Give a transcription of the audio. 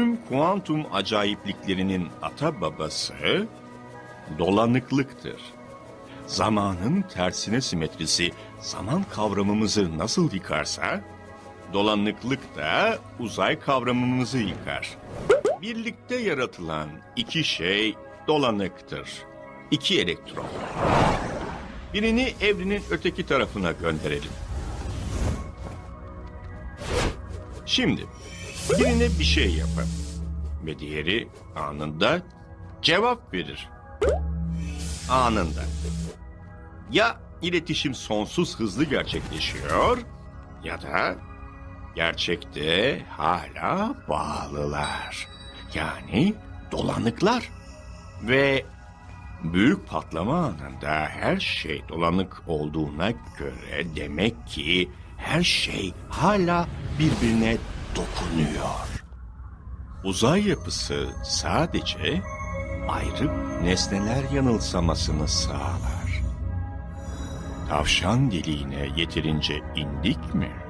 Tüm kuantum acayipliklerinin ata babası dolanıklıktır. Zamanın tersine simetrisi zaman kavramımızı nasıl yıkarsa, dolanıklık da uzay kavramımızı yıkar. Birlikte yaratılan iki şey dolanıktır. İki elektron. Birini evrenin öteki tarafına gönderelim. Şimdi birine bir şey yapın ve diğeri anında cevap verir. Anında. Ya iletişim sonsuz hızlı gerçekleşiyor ya da gerçekte hala bağlılar. Yani dolanıklar. Ve büyük patlama anında her şey dolanık olduğuna göre demek ki her şey hala birbirine dokunuyor. Uzay yapısı sadece ayrı nesneler yanılsamasını sağlar. Tavşan deliğine yeterince indik mi?